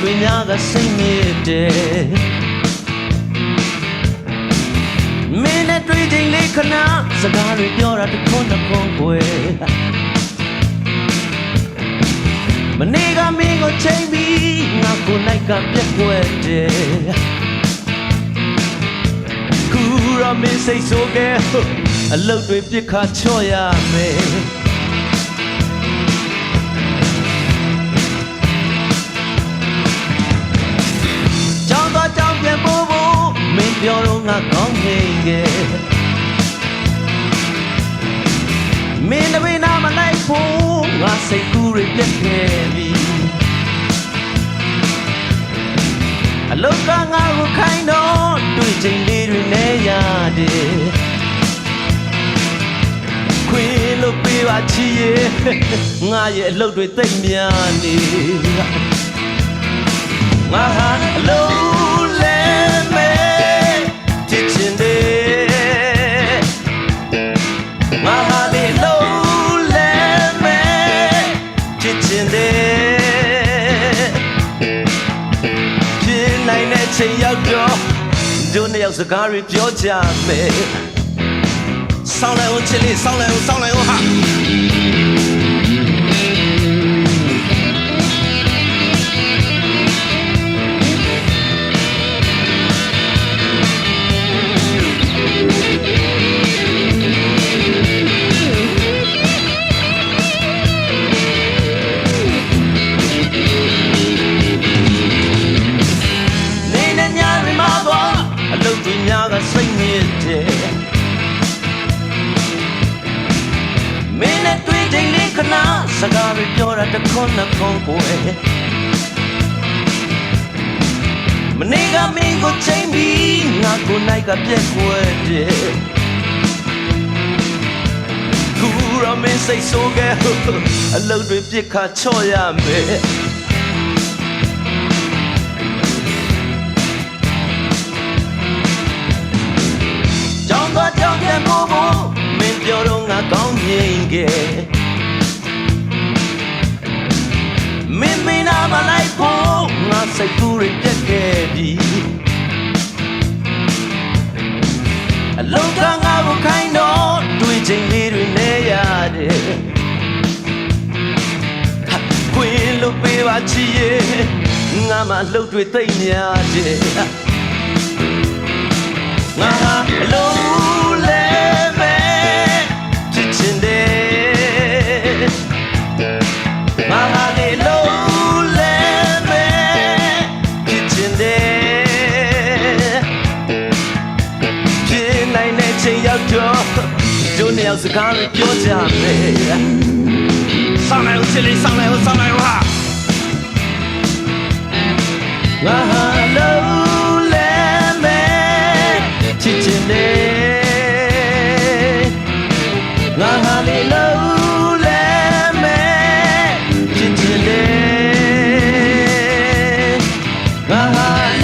တွေများကစိတ်မြစ်တယ်မင်းနဲ့တွေ့ချိန်လေးခဏစကားတွေပြောတာတစ်ခွန်းတစ်ခွန်းွယ်မနေ့ကမင်းကိုချိန်ပြီးငါကိုနိုင်ကပြက်ွယ်တယ်ကူရမင်းစိတ်ဆိုးခဲ့အလုတ်တွေပြစ်ခါချော့ရမယ် င်းပြောတော့ငါကောင်းနေခဲ့မင်းတပင်းနာမလိုက်ဖို့ငါစိတ်ကူးတွေပြက်ခဲ့ပြီအလုတ်ကငါကိုခိုင်းတော့တွေ့ချိန်လေးတွေနဲ့ရတယ်ခွေလို့ပေးပါချီရဲ့ငါရဲ့အလုတ်တွေသိမ့်များနေငါဟာအလုံး ငါဟာဒီအလုံးလဲမဲချစ်ချင်တယ်ဖြစ်နိုင်တဲ့ချိန်ရောက်တော့တို့နှစ်ယောက်စကားတွေပြောကြမယ်ဆောင်းလိုက်ဦးချစ်လေးဆောင်းလိုက်ဦးဆောင်းလိုက်ဦးဟာ တ်ညစ်တယ်မင်းနဲ့တွေ့ချိန်လေးခဏစကားတွေပြောတာတစ်ခွန်းနှစ်ခွန်းကိုယ်မနေ့ကမင်းကိုချိန်ပြီးငါကိုနိုင်ကပြက်ွယ်တယ်ကူရမင်းစိတ်ဆိုးခဲ့အလုပ်တွေပြစ်ခါချော့ရမယ် ကောင်းငင်ခဲ့မင်းမင်းနာမလိုက်ဖို့ငါစိတ်ကူးရပြက်ခဲ့ပြီအလုံးကငါကိုခိုင်းတော့တွေ့ချိန်လေးတွေနဲ့ရတယ်ဟာခွင်လို့ပေးပါချီရဲ့ငါမှလှုပ်တွေသိမ့်များတယ် ချိန်ရောက်တော့တို့နှစ်ယောက်စကားတွေပြောကြမယ်ဆောင်လိုက်ဦးချစ်လေးဆောင်လိုက်ဦးဆောင်လိုက်ဦးဟာငါဟာလုံးလဲမယ်ချစ်ချင်နေငါဟာလေးလုံးလဲမယ်ချစ်ချင်နေငါဟာ